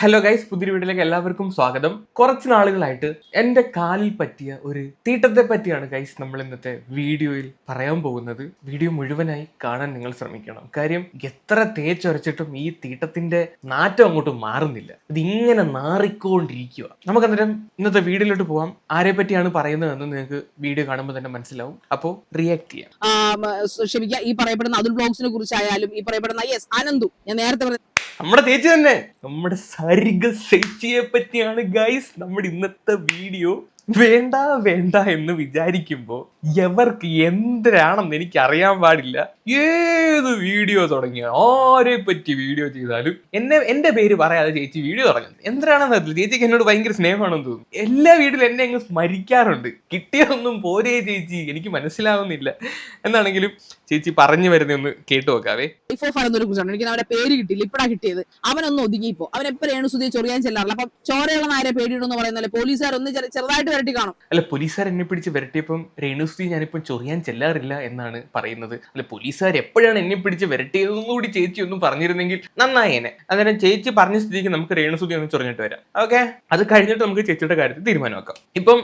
Hello guys പുതിയ വീട്ടിലേക്ക് എല്ലാവർക്കും സ്വാഗതം. കുറച്ച് നാളുകളായിട്ട് എന്റെ കാലിൽ പറ്റിയ ഒരു തീട്ടത്തെ പറ്റിയാണ് ഗൈസ് നമ്മൾ ഇന്നത്തെ വീഡിയോയിൽ പറയാൻ പോകുന്നത്. വീഡിയോ മുഴുവനായി കാണാൻ നിങ്ങൾ ശ്രമിക്കണം. കാര്യം എത്ര തേച്ചൊരച്ചിട്ടും ഈ തീട്ടത്തിന്റെ നാറ്റം അങ്ങോട്ട് മാറുന്നില്ല. ഇത് ഇങ്ങനെ നാറിക്കൊണ്ടിരിക്കുക. നമുക്ക് അന്നേരം ഇന്നത്തെ വീഡിയോയിലോട്ട് പോവാം. ആരെ പറ്റിയാണ് പറയുന്നതെന്ന് നിങ്ങൾക്ക് വീഡിയോ കാണുമ്പോൾ തന്നെ മനസ്സിലാവും. അപ്പോൾ റിയാക്ട് ചെയ്യാം. ക്ഷമിക്കുക. ഈ പറയപ്പെടുന്ന അതുൽ ബ്ലോഗ്സിനെ കുറിച്ചായാലും ഈ പറയപ്പെടുന്ന യെസ് ഞാൻ നേരത്തെ പറഞ്ഞ നമ്മുടെ ചേച്ചി തന്നെ. നമ്മുടെ സരിഗ ചേച്ചിയെ പറ്റിയാണ് ഗൈസ് നമ്മുടെ ഇന്നത്തെ വീഡിയോ വേണ്ട വേണ്ട എന്ന് വിചാരിക്കുമ്പോ എവർക്ക് എന്തിനാണെന്ന് എനിക്ക് അറിയാൻ പാടില്ല. ഏത് വീഡിയോ തുടങ്ങിയ ആരെ പറ്റി വീഡിയോ ചെയ്താലും എന്നെ എന്റെ പേര് പറയാതെ ചേച്ചി വീഡിയോ തുടങ്ങുന്നത്. എന്തിനാണെന്ന് അറിയില്ല. ചേച്ചിക്ക് എന്നോട് ഭയങ്കര സ്നേഹമാണെന്ന് തോന്നുന്നു. എല്ലാ വീട്ടിലും എന്നെ അങ്ങ് സ്മരിക്കാറുണ്ട്. കിട്ടിയതൊന്നും പോരേ ചേച്ചി. എനിക്ക് മനസ്സിലാവുന്നില്ല. എന്നാണെങ്കിലും ചേച്ചി പറഞ്ഞു വരുന്നൊന്ന് കേട്ടു നോക്കാവേ. എനിക്ക് അവന്റെ പേര് കിട്ടിയില്ല. ഇപ്പഴാ കിട്ടിയത്. അവനൊന്ന് ഒതുങ്ങിപ്പോ. അവൻ എപ്പോഴാണ് സുതി ചൊറിയാൻ ചെല്ലാറില്ല അപ്പൊ ചോരയുള്ള ആരെ പേടിയിടുന്നു പറയുന്നല്ലേ പോലീസുകാർ ഒന്ന് ചെറുതായിട്ട് വരട്ടി കാണും. അല്ല പോലീസുകാർ എന്നെ പിടിച്ച് വരട്ടിയപ്പം രേണുസ്തി ഞാനിപ്പം ചൊറിയാൻ ചെല്ലാറില്ല എന്നാണ് പറയുന്നത്. അല്ല പോലീസുകാർ എപ്പോഴാണ് എന്നെ പിടിച്ച് വരട്ടിയതെന്നും കൂടി ചേച്ചി ഒന്നും പറഞ്ഞിരുന്നെങ്കിൽ നന്നായേനെ അന്നേരം ചേച്ചി പറഞ്ഞ സ്ഥിതിക്ക് നമുക്ക് രേണുസുതി ഒന്ന് ചൊറിഞ്ഞിട്ട് വരാം. ഓക്കെ അത് കഴിഞ്ഞിട്ട് നമുക്ക് ചേച്ചിയുടെ കാര്യത്തിൽ തീരുമാനമാക്കാം. ഇപ്പം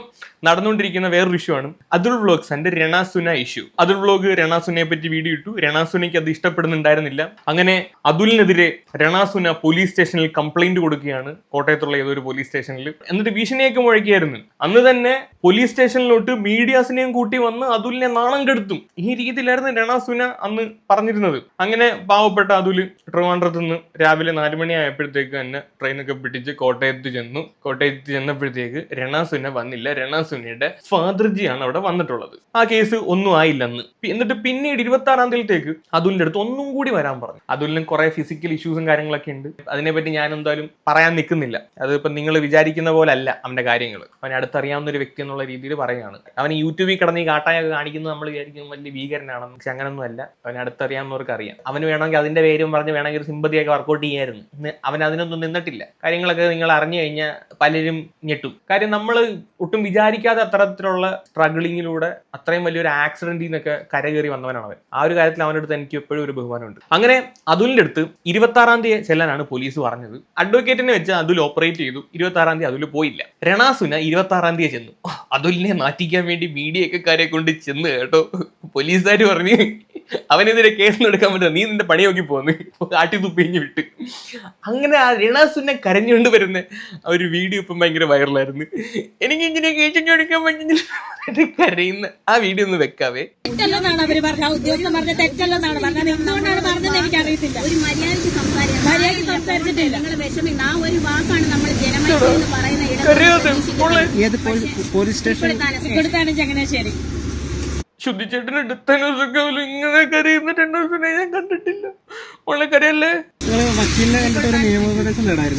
നടന്നുകൊണ്ടിരിക്കുന്ന വേറൊരു ഇഷ്യൂ ആണ്. അതുൽ വ്ളോഗ്സ് എന്റെ രണാസുന ഇഷ്യൂ അതുൽ വ്ലോഗ് രണാസുനയെ പറ്റി വീഡിയോ ഇട്ടു. രണാസുനയ്ക്ക് അത് ഇഷ്ടപ്പെടുന്നുണ്ടായിരുന്നില്ല. അങ്ങനെ അതുലിനെതിരെ രണാസുന പോലീസ് സ്റ്റേഷനിൽ കംപ്ലൈന്റ് കൊടുക്കുകയാണ്. കോട്ടയത്തുള്ള ഏതൊരു പോലീസ് സ്റ്റേഷനിൽ എന്നിട്ട് ഭീഷണിയൊക്കെ മുഴക്കിയായിരുന്നു. അന്ന് തന്നെ പോലീസ് സ്റ്റേഷനിലോട്ട് മീഡിയാസിനെയും കൂട്ടി വന്ന് അതുലിനെ നാണം കെടുത്തും. ഈ രീതിയിലായിരുന്നു രണാസുന അന്ന് പറഞ്ഞിരുന്നത്. അങ്ങനെ പാവപ്പെട്ട അതുൽ ട്രിവാൻഡ്രത്ത് നിന്ന് രാവിലെ നാല് ആയപ്പോഴത്തേക്ക് തന്നെ ട്രെയിനൊക്കെ പിടിച്ച് കോട്ടയത്ത് ചെന്നു. കോട്ടയത്ത് ചെന്നപ്പോഴത്തേക്ക് രണാസുന വന്നില്ല. രണാസുനയുടെ ഫാദർജിയാണ് അവിടെ വന്നിട്ടുള്ളത്. ആ കേസ് ഒന്നും ആയില്ലെന്ന്. എന്നിട്ട് പിന്നീട് ഇരുപത്തി ആറാം തീയതിയിലേക്ക് അതുലിന്റെ അടുത്ത് ഒന്നും കൂടി വരാൻ പറഞ്ഞു. അതുലിന് കുറെ ഫിസിക്കൽ ഇഷ്യൂസും കാര്യങ്ങളൊക്കെ ഉണ്ട്. അതിനെപ്പറ്റി ഞാൻ എന്തായാലും പറയാൻ നിൽക്കുന്നില്ല. അത് ഇപ്പം നിങ്ങൾ വിചാരിക്കുന്ന പോലെ അല്ല അവന്റെ കാര്യങ്ങൾ അവൻ അടുത്തറിയാവുന്ന ഒരു വ്യക്തി എന്നുള്ള രീതിയിൽ പറയുകയാണ് അവൻ യൂട്യൂബിൽ കിടന്ന് കാട്ടായൊക്കെ കാണിക്കുന്നത് നമ്മൾ വിചാരിക്കും വലിയ ഭീകരനാണെന്ന്. പക്ഷെ അങ്ങനൊന്നും അല്ല അവൻ അടുത്തറിയാവുന്നവർക്ക് അറിയാം. അവന് വേണമെങ്കിൽ അതിന്റെ പേരും പറഞ്ഞ് വേണമെങ്കിൽ ഒരു സിമ്പതിയൊക്കെ വർക്കൗട്ട് ചെയ്യായിരുന്നു. അവൻ അതിനൊന്നും നിന്നിട്ടില്ല. കാര്യങ്ങളൊക്കെ നിങ്ങൾ അറിഞ്ഞു കഴിഞ്ഞാൽ പലരും ഞെട്ടും. കാര്യം നമ്മൾ ഒട്ടും വിചാരിക്കാതെ അത്തരത്തിലുള്ള സ്ട്രഗിളിങ്ങിലൂടെ അത്രയും വലിയൊരു ആക്സിഡന്റിൽ നിന്നൊക്കെ കരകയറി വന്നവനാണ് അവൻ. ആ ഒരു കാര്യത്തിൽ അവന്റെ അടുത്ത് എനിക്ക് എപ്പോഴും ഒരു ബഹുമാനമുണ്ട്. അങ്ങനെ അതുലിന്റെ അടുത്ത് ഇരുപത്തി ആറാം തീയതി ചെല്ലാനാണ് പോലീസ് പറഞ്ഞത്. അഡ്വക്കേറ്റിനെ വെച്ച് അതുൽ ഓപ്പറേറ്റ് ചെയ്തു. ഇരുപത്തി ആറാം തീയതി അതുൽ പോയില്ല. രണാസുന ഇരുപത്തി ആറാം തീയതി ചെന്നു. അതുലിനെ മാറ്റിക്കാൻ വേണ്ടി മീഡിയക്കാരെ കൊണ്ട് ചെന്ന് കേട്ടോ. പോലീസുകാർ പറഞ്ഞ് അവനെതിരെ കേസ് എടുക്കാൻ പറ്റില്ല നീ നിന്റെ പണി നോക്കി പോന്ന് കാട്ടി തുപ്പിഞ്ഞ് വിട്ട്. അങ്ങനെ ആ രണാസുനെ കരഞ്ഞുകൊണ്ട് വരുന്ന ആ ഒരു വീഡിയോ ഇപ്പം ഭയങ്കര വൈറലായിരുന്നു. എനിക്ക് ഇങ്ങനെ കേസ് എടുക്കാൻ പറ്റില്ല കരയുന്ന ആ വീഡിയോ ഒന്ന് വെക്കാവേ. തെറ്റല്ലെന്നാണ് അവർ പറഞ്ഞ ഉദ്യോഗസ്ഥൻ പറഞ്ഞ തെറ്റല്ലെന്നാണ് പറഞ്ഞത്. എന്തുകൊണ്ടാണ് പറഞ്ഞത് എനിക്ക് അറിയത്തില്ല ഒരു മര്യാദയ്ക്ക് സംസാരിക്കണം. ചങ്ങനാശ്ശേരി. ശുദ്ധിച്ചേട്ടൻ എടുത്തനുസൊക്കെ ഇങ്ങനെ കരയുന്ന രണ്ടു ഞാൻ കണ്ടിട്ടില്ല. മോളെ കരയല്ലേ?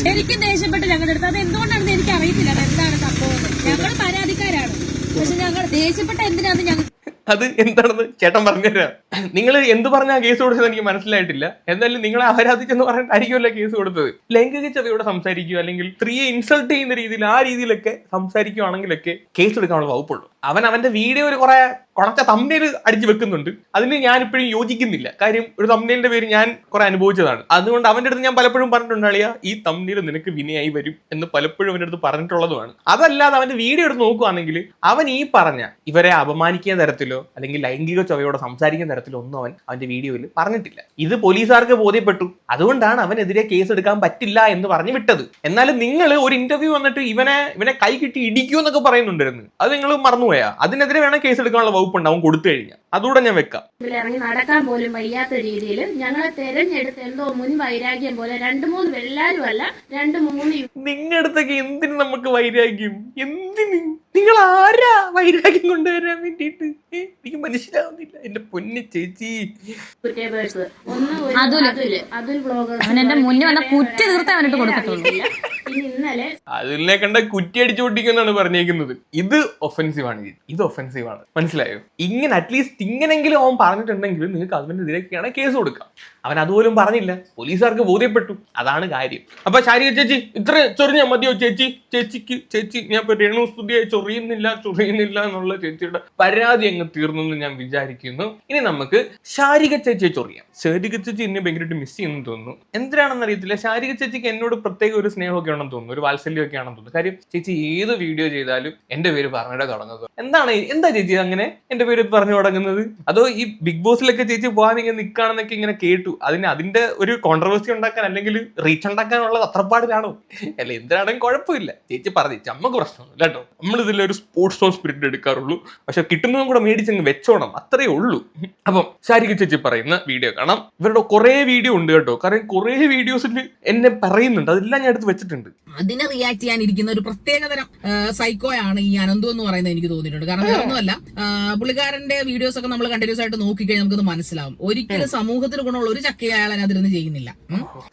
ശരിക്കും ദേഷ്യപ്പെട്ട് ഞങ്ങളുടെ അടുത്ത് അത് എന്തുകൊണ്ടാണെന്ന് എനിക്ക് അറിയത്തില്ല എന്താണ് സംഭവം ഞങ്ങൾ പരാതിക്കാരാണ്. പക്ഷെ ഞങ്ങൾ ദേഷ്യപ്പെട്ട എന്തിനാന്ന് ഞങ്ങൾ അത് എന്താണെന്ന് ചേട്ടൻ പറഞ്ഞുതരാം. നിങ്ങൾ എന്ത് പറഞ്ഞാൽ കേസ് കൊടുത്തത് എനിക്ക് മനസ്സിലായിട്ടില്ല. എന്തായാലും നിങ്ങളെ അപരാധിച്ചെന്ന് പറഞ്ഞിട്ടായിരിക്കുമല്ലോ കേസ് കൊടുത്തത്. ലൈംഗിക ചതയോടെ സംസാരിക്കുക അല്ലെങ്കിൽ സ്ത്രീയെ ഇൻസൾട്ട് ചെയ്യുന്ന രീതിയിൽ ആ രീതിയിലൊക്കെ സംസാരിക്കുകയാണെങ്കിലൊക്കെ കേസ് എടുക്കാനുള്ള വകുപ്പുള്ളൂ അവൻ അവന്റെ വീഡിയോ ഒരു കുറെ കുറച്ച തമ്മിൽ അടിച്ചു വെക്കുന്നുണ്ട്. അതിന് ഞാൻ ഇപ്പോഴും യോജിക്കുന്നില്ല. കാര്യം ഒരു തമ്മിലിന്റെ പേര് ഞാൻ കുറെ അനുഭവിച്ചതാണ്. അതുകൊണ്ട് അവന്റെ അടുത്ത് ഞാൻ പലപ്പോഴും പറഞ്ഞിട്ടുണ്ട് അളിയ ഈ തമ്മിൽ നിനക്ക് വിനയായി വരും എന്ന് പലപ്പോഴും അവന്റെ അടുത്ത് പറഞ്ഞിട്ടുള്ളതുമാണ്. അതല്ലാതെ അവന്റെ വീഡിയോ എടുത്ത് നോക്കുവാണെങ്കിൽ അവൻ ഈ പറഞ്ഞ ഇവരെ അപമാനിക്കുന്ന തരത്തിലോ അല്ലെങ്കിൽ ലൈംഗിക ചൊവയോടെ സംസാരിക്കുന്ന തരത്തിലോ ഒന്നും അവൻ അവന്റെ വീഡിയോയിൽ പറഞ്ഞിട്ടില്ല. ഇത് പോലീസുകാർക്ക് ബോധ്യപ്പെട്ടു. അതുകൊണ്ടാണ് അവനെതിരെ കേസ് എടുക്കാൻ പറ്റില്ല എന്ന് പറഞ്ഞു വിട്ടത്. എന്നാലും നിങ്ങൾ ഒരു ഇന്റർവ്യൂ വന്നിട്ട് ഇവനെ ഇവനെ കൈ കിട്ടി ഇടിക്കൂ എന്നൊക്കെ പറയുന്നുണ്ടായിരുന്നു. അത് നിങ്ങൾ മറന്നുപോയാ? അതിനെതിരെ വേണം കേസ് എടുക്കാനുള്ള വകുപ്പുണ്ട് അവൻ കൊടുത്തു കഴിഞ്ഞാൽ അതുകൂടെ ഞാൻ വെക്കാം. ഇറങ്ങി നടക്കാൻ പോലും വയ്യാത്ത രീതിയിൽ ഞങ്ങളെ തെരഞ്ഞെടുത്ത് എന്തോ മുൻ വൈരാഗ്യം പോലെ രണ്ടു മൂന്ന് വെള്ളാരും അല്ല രണ്ടു മൂന്ന് നിങ്ങളുടെ അടുത്തൊക്കെ എന്തിന് നമുക്ക് വൈരാഗ്യം? എന്തിന്? നിങ്ങൾ ആരാ വൈരാഗ്യം കൊണ്ടുവരാൻ വേണ്ടിയിട്ട്? എനിക്ക് മനസ്സിലാവുന്നില്ല എന്റെ പൊന്നു ചേച്ചി. അതിലെ. കണ്ട കുറ്റി അടിച്ചു പൊട്ടിക്കുന്നാണ് പറഞ്ഞേക്കുന്നത്. ഇത് ഒഫൻസീവ് ആണ് ഇത്. ഇത് ഒഫൻസീവ് ആണ്. മനസ്സിലായോ? ഇങ്ങനെ അറ്റ്ലീസ്റ്റ് ഇങ്ങനെങ്കിലും അവൻ പറഞ്ഞിട്ടുണ്ടെങ്കിൽ നിങ്ങൾക്ക് അതിനെതിരെയൊക്കെയാണ് കേസ് കൊടുക്കാം. അവൻ അതുപോലും പറഞ്ഞില്ല. പോലീസുകാർക്ക് ബോധ്യപ്പെട്ടു. അതാണ് കാര്യം. അപ്പൊ ശാരിക ചേച്ചി ഇത്ര ചൊറിഞ്ഞ മതിയോ ചേച്ചി? ചേച്ചിക്ക് ചേച്ചി ഞാൻ ഇപ്പൊ രേണു സ്തുതിയെ ചൊറിയുന്നില്ല ചൊറിയുന്നില്ല എന്നുള്ള ചേച്ചിയുടെ പരാതി അങ്ങ് തീർന്നു എന്ന് ഞാൻ വിചാരിക്കുന്നു. ഇനി നമുക്ക് ശാരിക ചേച്ചിയെ ചൊറിയാം. ശാരിക ചേച്ചി എന്നെ ഭയങ്കരമായിട്ട് മിസ് ചെയ്യുന്നു തോന്നുന്നു. എന്തിനാണെന്ന് അറിയത്തില്ല. ശാരിക ചേച്ചിക്ക് എന്നോട് പ്രത്യേക ഒരു സ്നേഹമൊക്കെ ആണെന്ന് തോന്നുന്നു. ഒരു വാത്സല്യമൊക്കെ ആണെന്ന് തോന്നുന്നു. കാര്യം ചേച്ചി ഏത് വീഡിയോ ചെയ്താലും എന്റെ പേര് പറഞ്ഞിട്ട് തുടങ്ങുന്നത്. എന്താണ് എന്താ ചേച്ചി അങ്ങനെ? എന്റെ പേര് പറഞ്ഞു തുടങ്ങുന്നത് അതോ ഈ ബിഗ് ബോസിലൊക്കെ ചേച്ചി പോകാൻ ഇങ്ങനെ നിൽക്കുകയാണെന്നൊക്കെ ഇങ്ങനെ കേട്ടു. അതിന് അതിന്റെ ഒരു കോൺട്രവേഴ്സി ഉണ്ടാക്കാൻ അല്ലെങ്കിൽ റീച്ച് ഉണ്ടാക്കാനുള്ള അത്രപ്പാടിലാണോ അല്ല എന്തിനാണെങ്കിലും കുഴപ്പമില്ല. ചേച്ചി പറഞ്ഞു അമ്മയ്ക്ക് പ്രശ്നമൊന്നുമില്ല കേട്ടോ. നമ്മൾ ഒരു സ്പോർട്സ് ഓൺ സ്പിരിറ്റ് എടുക്കാറുള്ളൂ. പക്ഷെ കിട്ടുന്നതും കൂടെ മേടിച്ചങ്ങ് വെച്ചോണം. അത്രേ ഉള്ളൂ. അപ്പം ശാരിക ചേച്ചി പറയുന്ന വീഡിയോ കാണാം. ഇവരുടെ കുറെ വീഡിയോ ഉണ്ട് കേട്ടോ. കാരണം കുറെ വീഡിയോസിൽ എന്നെ പറയുന്നുണ്ട്. അതെല്ലാം ഞാൻ എടുത്ത് വെച്ചിട്ടുണ്ട്. അതിനെ റിയാക്ട് ചെയ്യാനിരിക്കുന്ന ഒരു പ്രത്യേകതരം സൈക്കോയാണ് ഈ അനന്തു എന്ന് പറയുന്നത് എനിക്ക് തോന്നിയിട്ടുണ്ട്. കാരണം പുള്ളിക്കാരന്റെ വീഡിയോസ് ഒക്കെ നമ്മൾ കണ്ടിന്യൂസ് ആയിട്ട് നോക്കിക്കഴിഞ്ഞാൽ നമുക്കത് മനസ്സിലാവും. ഒരിക്കലും സമൂഹത്തിന് ഗുണമുള്ള ഒരു ചക്കയെ അയാൾ അതിനകത്തിരുന്ന് ചെയ്യുന്നില്ല.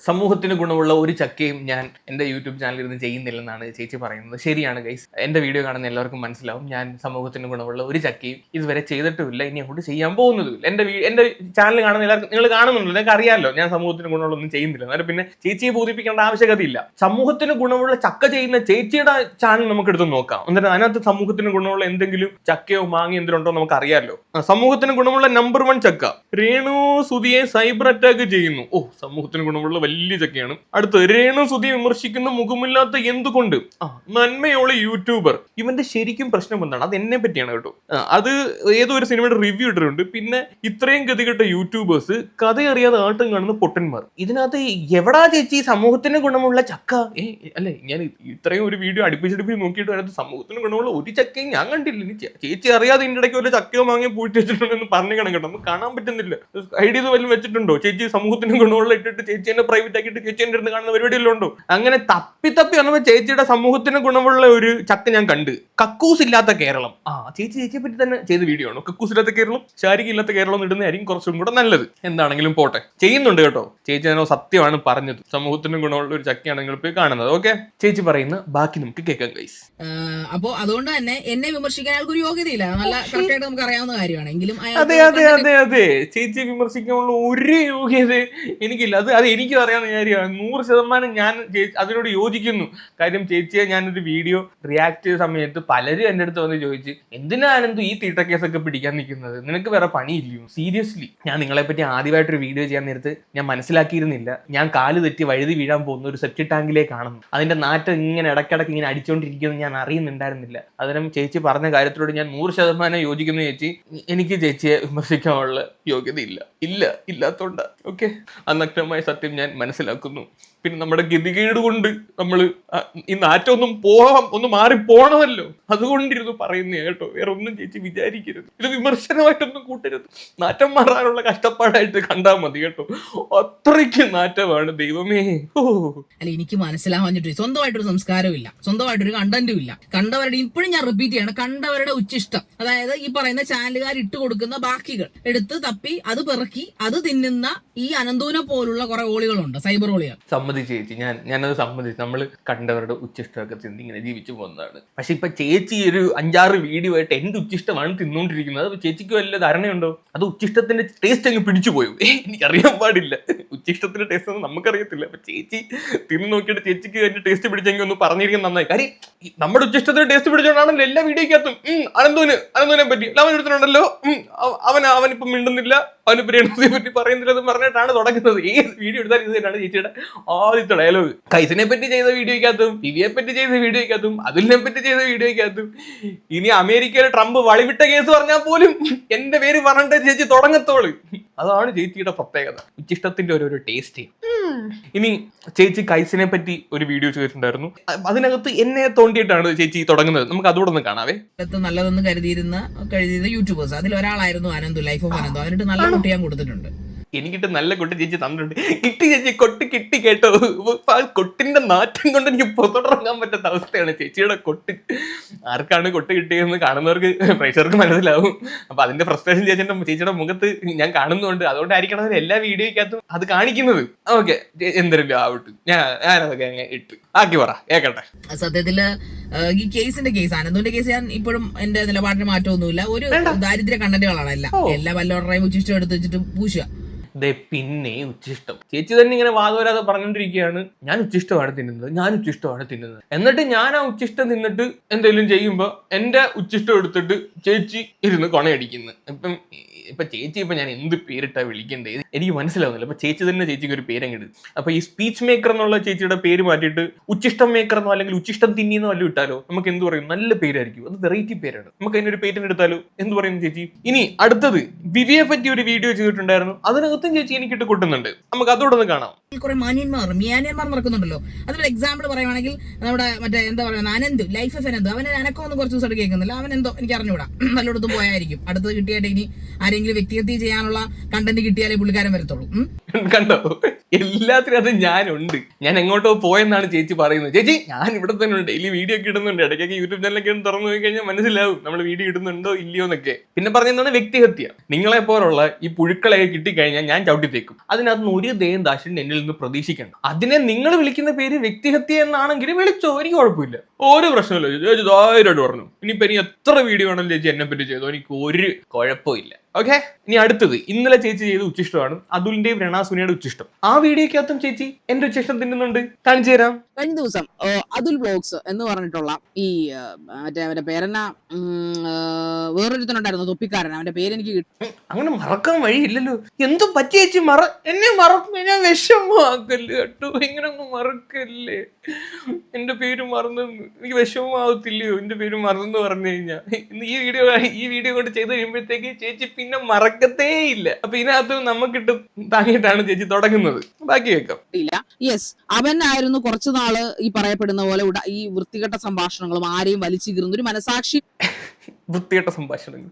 സമൂഹത്തിന് ഗുണമുള്ള ഒരു ചക്കയും ഞാൻ എന്റെ യൂട്യൂബ് ചാനലിൽ ഇരുന്ന് ചെയ്യുന്നില്ലെന്നാണ് ചേച്ചി പറയുന്നത്. ശരിയാണ് ഗൈസ് എന്റെ വീഡിയോ കാണുന്ന എല്ലാവർക്കും മനസ്സിലാവും. ഞാൻ സമൂഹത്തിന് ഗുണമുള്ള ഒരു ചക്കയും ഇതുവരെ ചെയ്തിട്ടുമില്ല. ഇനി അങ്ങോട്ട് ചെയ്യാൻ പോകുന്നതുമില്ല. എന്റെ എന്റെ ചാനൽ കാണുന്ന എല്ലാവർക്കും നിങ്ങൾ കാണുന്നുണ്ടല്ലോ. നിങ്ങൾക്ക് അറിയാമല്ലോ ഞാൻ സമൂഹത്തിന് ഗുണമുള്ള ഒന്നും ചെയ്യുന്നില്ല. എന്നാലും പിന്നെ ചേച്ചിയെ ബോധിപ്പിക്കേണ്ട ആവശ്യകതയില്ല. സമൂഹത്തിന് ഗുണമുള്ള ചക്ക ചെയ്യുന്ന ചേച്ചിയുടെ ചാനൽ നമുക്ക് എടുത്ത് നോക്കാം. എന്നിട്ട് അതിനകത്ത് സമൂഹത്തിന് ഗുണമുള്ള എന്തെങ്കിലും ചക്കയോ മാങ്ങയോ എന്തെങ്കിലും ഉണ്ടോ നമുക്ക് അറിയാമല്ലോ സമൂഹത്തിന് ഗുണമുള്ള നമ്പർ വൺ ചക്ക. രേണു സുതിയെ സൈബർ അറ്റാക്ക് ചെയ്യുന്നു. ഓ സമൂഹത്തിന് ഗുണമുള്ള വലിയ ചക്കയാണ്. അടുത്ത് രേണു സുതിയെ വിമർശിക്കുന്ന മുഖമില്ലാത്ത എന്തുകൊണ്ട്? ആ നന്മയുള്ള യൂട്യൂബർ. ഇവന്റെ ശരിക്കും പ്രശ്നം എന്താണ് അത് എന്നെ പറ്റിയാണ് കേട്ടോ. അത് ഏതോ ഒരു സിനിമയുടെ റിവ്യൂ ഇട്ടിട്ടുണ്ട്. പിന്നെ ഇത്രയും ഗതികെട്ട യൂട്യൂബേഴ്സ് കഥയറിയാതെ ആട്ടം കാണുന്ന പൊട്ടന്മാർ. ഇതിനകത്ത് എവിടാ ചേച്ചി സമൂഹത്തിന് ഗുണമുള്ള ചക്ക? ഏ അല്ലെ ഞാൻ ഇത്രയും ഒരു വീഡിയോ അടുപ്പിച്ചടുപ്പിച്ച് നോക്കിയിട്ട് അതിനകത്ത് സമൂഹത്തിന് ഗുണമുള്ള ഒരു ചക്കയും ഞാൻ കണ്ടില്ല. ചേച്ചി അറിയാതെ ഇതിന്റെ ഇടയ്ക്ക് ഒരു ചക്കയോ വാങ്ങി പൂട്ടി വെച്ചിട്ടുണ്ടെന്ന് പറഞ്ഞു കേട്ടോ. നമുക്ക് കാണാൻ പറ്റുന്നില്ല. ഐഡിയസ് വല്ലതും വെച്ചിട്ടുണ്ടോ? ചേച്ചി സമൂഹത്തിന് ഗുണമുള്ള ഇട്ടിട്ട് ചേച്ചി എന്നെ പ്രൈവറ്റ് ആക്കിയിട്ട് ചേച്ചി എന്റെ അടുത്ത് കാണുന്ന ഉണ്ടോ? അങ്ങനെ തപ്പി തപ്പി വന്നപ്പോ ചേച്ചിയുടെ സമൂഹത്തിന് ഗുണമുള്ള ഒരു ചക്ക ഞാൻ കണ്ട്. കക്കൂസ് ഇല്ലാത്ത കേരളം. ആ ചേച്ചി ചേച്ചിയെ പറ്റി തന്നെ ചെയ്ത വീഡിയോ ആണ്? കക്കൂസ് ഇല്ലാത്ത കേരളം ശാരിക ഇല്ലാത്ത കേരളം ഇടുന്നതായിരിക്കും കുറച്ചും കൂടെ നല്ലത്. എന്താണെങ്കിലും പോട്ടെ. ചെയ്യുന്നുണ്ട് കേട്ടോ. ചേച്ചി ഞാനോ സത്യമാണ് പറഞ്ഞത്. സമൂഹത്തിന് ഗുണമുള്ള ഒരു ചക്കയാണ് നിങ്ങൾ പോയി കാണുന്നത് ഓക്കെ ചേച്ചി പറയുന്ന ബാക്കി നമുക്ക് കേൾക്കാം ഗൈസ് അപ്പോ അതുകൊണ്ട് തന്നെ എന്നെ വിമർശിക്കാൻ ആൾക്കൊരു യോഗ്യതയില്ല. നല്ല കറക്റ്റ് ആയിട്ട് നമുക്ക് അറിയാവുന്ന കാര്യമാണ്. എങ്കിലും അതെ അതെ അതെ അതെ. ചേച്ചി വിമർശിക്കാനുള്ള ഒരു യോഗ്യത എനിക്കില്ല. അത് അത് എനിക്ക് അറിയാവുന്ന കാര്യമാണ്. നൂറ് ശതമാനം ഞാൻ അതിനോട് യോജിക്കുന്നു. കാര്യം ചേച്ചിയെ ഞാനൊരു വീഡിയോ റിയാക്ട് ചെയ്ത സമയത്ത് പലരും എന്റെ അടുത്ത് വന്ന് ചോദിച്ച് എന്തിനാണെന്ത് ഈ തീട്ട കേസൊക്കെ പിടിക്കാൻ നിൽക്കുന്നത് നിനക്ക് വേറെ പണിയില്ലയോ? സീരിയസ്ലി ഞാൻ നിങ്ങളെ പറ്റി ആദ്യമായിട്ടൊരു വീഡിയോ ചെയ്യാൻ നേരത്ത് ഞാൻ മനസ്സിലാക്കിയിരുന്നില്ല. ഞാൻ കാൽ തെറ്റി വഴുതി വീഴാൻ പോകുന്ന ഒരു സെപ്റ്റി ടാങ്കിലേക്കാണെന്ന് അതിന്റെ നാറ്റം ഇങ്ങനെ ഇടയ്ക്കിടയ്ക്ക് ഇങ്ങനെ അടിച്ചുകൊണ്ടിരിക്കുന്നത് ഞാൻ അറിയുന്നുണ്ടായിരുന്നില്ല. അതിനും ചേച്ചി പറഞ്ഞ കാര്യത്തോട് ഞാൻ നൂറ് ശതമാനം യോജിക്കുന്നു ചേച്ചി. എനിക്ക് ചേച്ചിയെ വിമർശിക്കാനുള്ള യോഗ്യത ഇല്ല ഇല്ല ഇല്ലാത്തോണ്ട. ഓക്കെ അനഗ്നമായ സത്യം ഞാൻ മനസ്സിലാക്കുന്നു. പിന്നെ നമ്മുടെ ഗതികേട് കൊണ്ട് നമ്മൾ ഈ നാറ്റമൊന്നും പോവാം ഒന്ന് മാറി പോണമല്ലോ അതുകൊണ്ടിരുന്നു പറയുന്ന കേട്ടോ വേറെ ഒന്നും ചേച്ചി വിചാരിക്കരുത്. ഇത് വിമർശനമായിട്ടൊന്നും കൂട്ടരുത്. നാറ്റം മാറാനുള്ള കഷ്ടപ്പാടായിട്ട് കണ്ടാൽ മതി കേട്ടോ. അത്രയ്ക്ക് നാറ്റമാണ് ദൈവമേ. ഓ അല്ല എനിക്ക് മനസ്സിലാവാഞ്ഞിട്ട് സ്വന്തമായിട്ടൊരു സംസ്കാരവും ഇല്ല. സ്വന്തമായിട്ടൊരു കണ്ടന്റും ഇല്ല. കണ്ടവരുടെ ഇപ്പോഴും ഞാൻ റിപ്പീറ്റ് ചെയ്യണം. കണ്ടവരുടെ ഉച്ചിഷ്ടം. അതായത് ഈ പറയുന്ന ചാനലുകാർ കൊടുക്കുന്ന ബാക്കികൾ. എടുത്ത് തപ്പി അത് പിറക്കി അത് തിന്നുന്ന ഈ അനന്തൂനെ പോലുള്ള കുറെ ഓളികളുണ്ട് സൈബർ ഓളികൾ. സമ്മതിച്ച് ചേച്ചി ഞാൻ ഞാനത് സമ്മതിച്ചു നമ്മൾ കണ്ടവരുടെ ഉച്ചിഷ്ടമൊക്കെ തിന്ന് ഇങ്ങനെ ജീവിച്ചു പോകുന്നതാണ്. പക്ഷെ ഇപ്പൊ ചേച്ചി ഒരു അഞ്ചാറ് വീഡിയോ ആയിട്ട് എന്ത് ഉച്ചിഷ്ടമാണ് തിന്നുകൊണ്ടിരിക്കുന്നത് അത് ചേച്ചിക്ക് വല്ല ധാരണയുണ്ടോ? അത് ഉച്ചിഷ്ടത്തിന്റെ ടേസ്റ്റ് അങ്ങ് പിടിച്ചു പോയോ. എനിക്കറിയാൻ പാടില്ല. ഉച്ചിഷ്ടത്തിന്റെ ടേസ്റ്റ് ഒന്നും നമുക്കറിയത്തില്ല. അപ്പൊ ചേച്ചി തിന്നു നോക്കിയിട്ട് ചേച്ചിക്ക് അതിന്റെ ടേസ്റ്റ് പിടിച്ചെങ്കിൽ ഒന്ന് പറഞ്ഞിരിക്കുന്നത് നന്നായി. കാര്യം നമ്മുടെ ഉച്ചിഷ്ടത്തിന്റെ ടേസ്റ്റ് പിടിച്ചോണ്ടാണല്ലോ എല്ലാ വീഡിയോക്കകത്തും അനന്തോന് അനന്തോനെ പറ്റി. എല്ലാവരും എടുത്തിട്ടുണ്ടല്ലോ? അവൻ അവനിപ്പം മിണ്ടുന്നില്ല. അവന് പ്രേണസിനെ പറ്റി പറയുന്നില്ലെന്ന് പറഞ്ഞിട്ടാണ് തുടങ്ങുന്നത്. ഈ വീഡിയോ എടുത്താൽ ഇത് തന്നെയാണ് ചേച്ചിയുടെ ആദ്യത്തെ ഡയലോഗ് കൈസിനെ പറ്റി ചെയ്ത വീഡിയോയ്ക്കകത്തും പിവിയെ പറ്റി ചെയ്ത വീഡിയോയ്ക്കകത്തും അതിലിനെ പറ്റി ചെയ്ത വീഡിയോയ്ക്കകത്തും ഇനി അമേരിക്കയിലെ ട്രംപ് വളിവിട്ട കേസ് പറഞ്ഞാൽ പോലും എന്റെ പേര് പറഞ്ഞിട്ട് ചേച്ചി തുടങ്ങത്തോൾ അതാണ് ചേച്ചിയുടെ പ്രത്യേകത. ഉച്ചിഷ്ടത്തിന്റെ ഒരു ടേസ്റ്റ് ഇനി ചേച്ചി കൈസിനെ പറ്റി ഒരു വീഡിയോ ചെയ്തിട്ടുണ്ടായിരുന്നു. അതിനകത്ത് എന്നെ തോണ്ടിയിട്ടാണ് ചേച്ചി തുടങ്ങുന്നത്. നമുക്ക് അതുകൂടെ ഒന്ന് കാണാവേ. നല്ലതെന്ന് കരുതിയിരുന്ന കരുതിയിരുന്ന യൂട്യൂബേഴ്സ് അതിൽ ഒരാളായിരുന്നു അനന്തു ലൈഫ് ഓഫ് അനന്തു അവരുടെ നല്ല കുട്ടി ഞാൻ കൊടുത്തിട്ടുണ്ട്. എനിക്കിട്ട് നല്ല കൊട്ട് ചേച്ചി തന്നിട്ടുണ്ട്. കിട്ടി ചേച്ചി കൊട്ട് കിട്ടി കേട്ടോ. ആ കൊട്ടിന്റെ നാറ്റം കൊണ്ട് എനിക്ക് പുറത്തോട്ടിറങ്ങാൻ പറ്റാത്ത അവസ്ഥയാണ് ചേച്ചിയുടെ കൊട്ട്. ആർക്കാണ് കൊട്ട് കിട്ടിയതെന്ന് കാണുന്നവർക്ക് പ്രേക്ഷകർക്ക് മനസ്സിലാവും. അപ്പൊ അതിന്റെ ഫ്രസ്ട്രേഷൻ ചേച്ചിയുടെ ചേച്ചിയുടെ മുഖത്ത് ഞാൻ കാണുന്നുണ്ട്. അതുകൊണ്ടായിരിക്കണം അതിന് എല്ലാ വീഡിയോയ്ക്കകത്തും അത് കാണിക്കുന്നത്. ഓക്കെ എന്തെങ്കിലും ആവട്ട് ഞാൻ ഞാനതൊക്കെ അങ്ങ് ഇട്ട്. ആക്കി പറ കേക്കട്ടെ. സത്യത്തിൽ ഈ കേസിന്റെ കേസ് അനന്തുവിന്റെ കേസ് ഞാൻ ഇപ്പോഴും എന്റെ നിലപാടിന് മാറ്റമൊന്നുമില്ല. ഒരു ദാരിദ്ര്യ കണ്ടന്റുകളാണ് എല്ലാം. എല്ലാ വല്ലവരുടെയും ഉച്ചിഷ്ടം എടുത്ത് വെച്ചിട്ട് പൂശുക. ദേ പിന്നെ ഉച്ചിഷ്ടം. ചേച്ചി തന്നെ ഇങ്ങനെ വാദവരാതെ പറഞ്ഞുകൊണ്ടിരിക്കുകയാണ് ഞാൻ ഉച്ചിഷ്ടമാണ് തിന്നുന്നത്. ഞാൻ ഉച്ചിഷ്ടമാണ് തിന്നുന്നത്. എന്നിട്ട് ഞാൻ ആ ഉച്ചിഷ്ടം തിന്നിട്ട് എന്തെങ്കിലും ചെയ്യുമ്പോൾ എന്റെ ഉച്ചിഷ്ടം എടുത്തിട്ട് ചേച്ചി ഇരുന്ന് കൊണയടിക്കുന്നു. ഇപ്പം ഇപ്പൊ ചേച്ചി ഇപ്പൊ ഞാൻ എന്ത് പേരിട്ടാ വിളിക്കണ്ടേ എനിക്ക് മനസ്സിലാവുന്നില്ല. അപ്പൊ ചേച്ചി തന്നെ ചേച്ചിക്ക് ഒരു പേരങ്ങിട്. അപ്പൊ ഈ സ്പീച്ച് മേക്കർ എന്നുള്ള ചേച്ചിയുടെ പേര് മാറ്റിയിട്ട് ഉച്ചിഷ്ടം മേക്കർ എന്നോ അല്ലെങ്കിൽ ഉച്ചിഷ്ടം തിന്നിന്നോ അല്ല ഇട്ടാലോ നമുക്ക് എന്ത് പറയും? നല്ല പേരായിരിക്കും. അത് വെറൈറ്റി പേരാണ്. നമുക്ക് അതിനൊരു പേറ്റന്റ് എടുത്താലോ എന്ത് പറയും ചേച്ചി? ഇനി അടുത്തത് വിവിയെ പറ്റി ഒരു വീഡിയോ ചെയ്തിട്ടുണ്ടായിരുന്നു. അതിനകത്തും ചേച്ചി എനിക്ക് ഇട്ട് കൂട്ടുന്നുണ്ട്. നമുക്ക് അതോടെ ഒന്ന് കാണാം കുറെ മാന്യന്മാർ മിയാനിയന്മാർ നടക്കുന്നുണ്ടല്ലോ. അതൊരു എക്സാമ്പിൾ പറയുവാണെങ്കിൽ നമ്മുടെ മറ്റേ എന്താ പറയുക അനന്ത് ലൈഫ് ഓഫ് അനന്ത്. അവന് അനക്കൊന്നും കുറച്ച് ദിവസമായിട്ട് കേൾക്കുന്നില്ല. അവൻ എന്തോ എനിക്ക് അറിഞ്ഞുകൂടാ. നല്ലോടത്തും പോയായിരിക്കും. അടുത്തത് കിട്ടിയായിട്ട് ഇനി ആരെങ്കിലും വ്യക്തിഗതി ചെയ്യാനുള്ള കണ്ടന്റ് കിട്ടിയാലേ പുള്ളിക്കാരൻ വരത്തുള്ളൂ. കണ്ടോ? എല്ലാത്തിനും അത് ഞാനുണ്ട്. ഞാൻ എങ്ങോട്ടോ പോയെന്നാണ് ചേച്ചി പറയുന്നത്. ചേച്ചി ഞാൻ ഇവിടെ തന്നെ ഉണ്ട്. ഡെയിലി വീഡിയോ ഒക്കെ ഇടുന്നുണ്ട്. ഇടയ്ക്കൊക്കെ യൂട്യൂബ് ചാനലൊക്കെ തുറന്നു പോയി കഴിഞ്ഞാൽ മനസ്സിലാവും നമ്മൾ വീഡിയോ ഇടുന്നുണ്ടോ ഇല്ലയോ എന്നൊക്കെ പിന്നെ പറഞ്ഞതാണ് വ്യക്തിഹത്യ? നിങ്ങളെ പോലുള്ള ഈ പുഴുക്കളെയൊക്കെ കിട്ടിക്കഴിഞ്ഞാൽ ഞാൻ ചവിട്ടി തേക്കും. അതിനകത്ത് ഒരു ദയം ദാശൻ എന്നിൽ നിന്ന് പ്രതീക്ഷിക്കണം. അതിനെ നിങ്ങൾ വിളിക്കുന്ന പേര് വ്യക്തിഹത്യ എന്നാണെങ്കിൽ വിളിച്ചോ എനിക്ക് കുഴപ്പമില്ല. ഒരു പ്രശ്നമില്ല ചേച്ചി ധൈര്യമായിട്ട് പറഞ്ഞു. ഇനിയിപ്പോ ഇനി എത്ര വീഡിയോ വേണമെങ്കിലും ചേച്ചി എന്നെ പറ്റി ചെയ്തോ? എനിക്ക് ഒരു കുഴപ്പമില്ല. ഓക്കെ ഇനി അടുത്തത്. ഇന്നലെ ചേച്ചി ചെയ്ത ഉച്ചിഷ്ടമാണ്. അതുലിന്റെയും രണാസുനിയുടെ ഉച്ചിഷ്ടം. ആ വീഡിയോക്കകത്തും ചേച്ചി എന്റെ ഉച്ചിഷ്ടം തിന്നുന്നുണ്ട്. കാണിച്ചു തരാം കഴിഞ്ഞ ദിവസം അതുൽ ബ്ലോഗ്സ് എന്ന് പറഞ്ഞിട്ടുള്ള ഈ മറ്റേ അവന്റെ പേരെന്ന വേറൊരുത്തനുണ്ടായിരുന്നു തൊപ്പിക്കാരൻ. അവന്റെ പേര് എനിക്ക് കിട്ടും. അങ്ങനെ മറക്കാൻ വഴിയില്ലല്ലോ. എന്തും പറ്റി ചേച്ചി മറ എന്നെ മറക്കും. ഞാൻ വിഷമമാക്കല്ലേ കേട്ടോ? ഇങ്ങനെ ഒന്നും മറക്കല്ലേ? എന്റെ പേര് മറന്നു എനിക്ക് വിഷമമാവത്തില്ലയോ? എന്റെ പേര് മറന്നു പറഞ്ഞു കഴിഞ്ഞാൽ ഈ വീഡിയോ ഈ വീഡിയോ കൊണ്ട് ചെയ്ത് കഴിയുമ്പോഴത്തേക്ക് ചേച്ചി പിന്നെ മറക്കത്തേ ഇല്ല. അപ്പൊ ഇതിനകത്ത് നമുക്കിട്ട് താങ്ങിയിട്ടാണ് ചേച്ചി തുടങ്ങുന്നത്. ബാക്കി കേൾക്കാം. ഇല്ല. യെസ് അവനായിരുന്നു കുറച്ചു നാൾ ഈ പറയപ്പെടുന്ന പോലെ ഈ വൃത്തികെട്ട സംഭാഷണങ്ങളും ആരെയും വലിച്ചു കീറുന്ന ഒരു മനസാക്ഷി വൃത്തികെട്ട സംഭാഷണങ്ങൾ.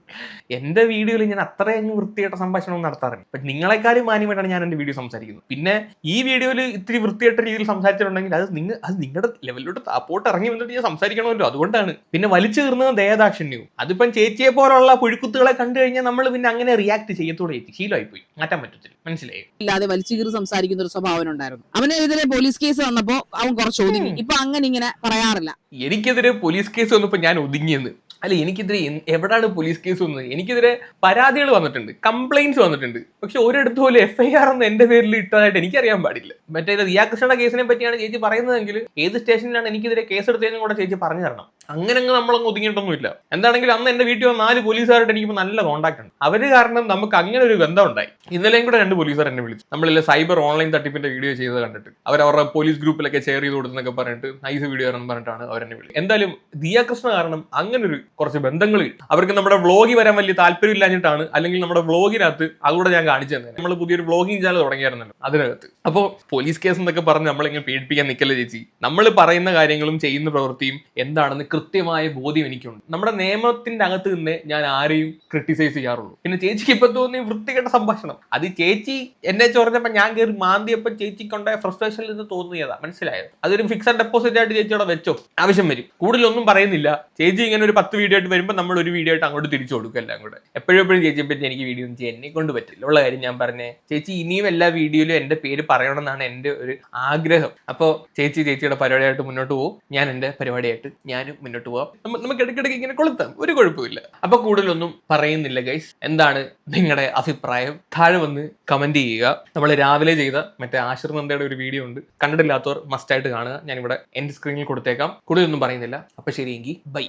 എന്റെ വീഡിയോയിൽ ഞാൻ അത്രയങ്ങ് വൃത്തികെട്ട സംഭാഷണം നടത്താറില്ല. ബട്ട് നിങ്ങളെക്കാളും മാന്യമായിട്ടാണ് ഞാൻ എന്റെ വീഡിയോ സംസാരിക്കുന്നത്. പിന്നെ ഈ വീഡിയോയിൽ ഇത്തിരി വൃത്തികെട്ട രീതിയിൽ സംസാരിച്ചിട്ടുണ്ടെങ്കിൽ അത് നിങ്ങൾ അത് നിങ്ങളുടെ ലെവലിലോട്ട് താപ്പോട്ട് ഇറങ്ങി വന്നിട്ട് ഞാൻ സംസാരിക്കണമല്ലോ. അതുകൊണ്ടാണ്. പിന്നെ വലിച്ചു തീർന്നത് ദേഹദാക്ഷിണ്യവും അതിപ്പം ചേച്ചിയെ പോലുള്ള പുഴുക്കുത്തുകളെ കണ്ടു കഴിഞ്ഞാൽ നമ്മൾ പിന്നെ അങ്ങനെ റിയാക്ട് ചെയ്യത്തോടെ ചേച്ചി. ശീലമായി പോയി മാറ്റാൻ പറ്റത്തില്ല. മനസ്സിലായി? ഇല്ലാതെ വലിച്ചു കീറി സംസാരിക്കുന്ന ഒരു സ്വഭാവം ഉണ്ടായിരുന്നു അവനെതിരെ പോലീസ് കേസ് വന്നപ്പോ അവൻ കുറച്ച് ഒതുങ്ങി. ഇപ്പൊ അങ്ങനെ ഇങ്ങനെ പറയാറില്ല. എനിക്കെതിരെ പോലീസ് കേസ് വന്നപ്പോ ഞാൻ ഒതുങ്ങിയെന്ന്. അല്ല എനിക്കെതിരെ എവിടാണ് പോലീസ് കേസ് വന്നത്? എനിക്കെതിരെ പരാതികൾ വന്നിട്ടുണ്ട് കംപ്ലൈന്റ്സ് വന്നിട്ടുണ്ട്. പക്ഷെ ഒരിടത്ത് പോലും എഫ് ഐ ആർ ഒന്നും എന്റെ പേരിൽ ഇട്ടതായിട്ട് എനിക്കറിയാൻ പാടില്ല. മറ്റേ റിയാ റിയാകൃഷ്ണയുടെ കേസിനെ പറ്റിയാണ് ചേച്ചി പറയുന്നതെങ്കിൽ ഏത് സ്റ്റേഷനിലാണ് എനിക്കെതിരെ കേസ് എടുത്തതെന്നും കൂടെ ചേച്ചി പറഞ്ഞു തരണം. അങ്ങനെ അങ്ങ് നമ്മളങ്ങ് ഒതുങ്ങിയിട്ടൊന്നുമില്ല. എന്താണെങ്കിലും അന്ന് എന്റെ വീട്ടിൽ വന്ന നാല് പോലീസുകാരായിട്ട് എനിക്ക് നല്ല കോൺടാക്ട് ഉണ്ട്. അവർ കാരണം നമുക്ക് അങ്ങനെ ഒരു ബന്ധം ഉണ്ടായി ഇന്നലെയും കൂടെ രണ്ട് പോലീസുകാർ എന്നെ വിളിച്ചു. നമ്മളില്ല സൈബർ ഓൺലൈൻ തട്ടിപ്പിന്റെ വീഡിയോ ചെയ്ത് കണ്ടിട്ട്. അവർ അവരുടെ പോലീസ് ഗ്രൂപ്പിലൊക്കെ ഷെയർ ചെയ്ത് കൊടുത്തെന്നൊക്കെ പറഞ്ഞിട്ട് നൈസ് വീഡിയോ ആണെന്ന് പറഞ്ഞിട്ടാണ് അവരെന്നെ വിളിച്ചത്. എന്തായാലും ദിയാകൃഷ്ണ കാരണം അങ്ങനെ ഒരു കുറച്ച് ബന്ധങ്ങൾ അവർക്ക് നമ്മുടെ വ്ളോഗിൽ വരാൻ വലിയ താല്പര്യം ഇല്ലാഞ്ഞിട്ടാണ് അല്ലെങ്കിൽ നമ്മുടെ വ്ളോഗിനകത്ത് അതുകൂടെ ഞാൻ കാണിച്ചു തന്നെ. നമ്മൾ പുതിയൊരു വ്ളോഗിങ് ചാനൽ തുടങ്ങിയായിരുന്നല്ലോ അതിനകത്ത്. അപ്പോൾ പോലീസ് കേസ് എന്നൊക്കെ പറഞ്ഞ് നമ്മളിങ്ങനെ പേടിപ്പിക്കാൻ നിൽക്കല്ലേ ചേച്ചി? നമ്മൾ പറയുന്ന കാര്യങ്ങളും ചെയ്യുന്ന പ്രവൃത്തിയും എന്താണെന്ന് കൃത്യമായ ബോധ്യം എനിക്കുണ്ട്. നമ്മുടെ നിയമത്തിന്റെ അകത്ത് നിന്ന് ഞാൻ ആരെയും ക്രിട്ടിസൈസ് ചെയ്യാറുള്ളൂ. പിന്നെ ചേച്ചിക്ക് ഇപ്പൊ തോന്നിയ വൃത്തികെട്ട സംഭാഷണം. അത് ചേച്ചി എന്നെ ചൊറഞ്ഞപ്പോ ഞാൻ കയറി മാന്തിയപ്പോ ചേച്ചിക്കുണ്ടായ ഫ്രസ്ട്രേഷനിൽ നിന്ന് തോന്നിയതാ. മനസ്സിലായത് അതൊരു ഫിക്സഡ് ഡെപ്പോസിറ്റ് ആയിട്ട് ചേച്ചിയോടെ വെച്ചോ. ആവശ്യം വരും. കൂടുതലൊന്നും പറയുന്നില്ല. ചേച്ചി ഇങ്ങനെ ഒരു പത്ത് വീഡിയോ ആയിട്ട് വരുമ്പോൾ നമ്മൾ ഒരു വീഡിയോ ആയിട്ട് അങ്ങോട്ട് തിരിച്ചു കൊടുക്കും എല്ലാം കൂടെ. എപ്പോഴും എപ്പോഴും ചേച്ചിയെ പറ്റി എനിക്ക് വീഡിയോ ഒന്നും ചെയ്യാൻ എന്നെ കൊണ്ട് പറ്റില്ല. ഉള്ള കാര്യം ഞാൻ പറഞ്ഞേ. ചേച്ചി ഇനിയും എല്ലാ വീഡിയോയിലും എന്റെ പേര് പറയണമെന്നാണ് എന്റെ ഒരു ആഗ്രഹം. അപ്പോൾ ചേച്ചി ചേച്ചിയുടെ പരിപാടിയായിട്ട് മുന്നോട്ട് പോകും ഞാൻ എന്റെ പരിപാടിയായിട്ട് ഞാനും മുന്നോട്ട് പോവാം. നമുക്ക് ഇടയ്ക്കിടയ്ക്ക് ഇങ്ങനെ കൊളുത്താം. ഒരു കുഴപ്പമില്ല അപ്പൊ കൂടുതലൊന്നും പറയുന്നില്ല ഗൈസ് എന്താണ് നിങ്ങളുടെ അഭിപ്രായം? താഴെ വന്ന് കമന്റ് ചെയ്യുക. നമ്മൾ രാവിലെ ചെയ്ത മറ്റേ ആശിർ ഒരു വീഡിയോ ഉണ്ട്. കണ്ടിട്ടില്ലാത്തവർ മസ്റ്റായിട്ട് കാണുക. ഞാൻ ഇവിടെ എൻഡ് സ്ക്രീനിൽ കൊടുത്തേക്കാം. കൂടുതലൊന്നും പറയുന്നില്ല. അപ്പൊ ശരിയെങ്കിൽ ബൈ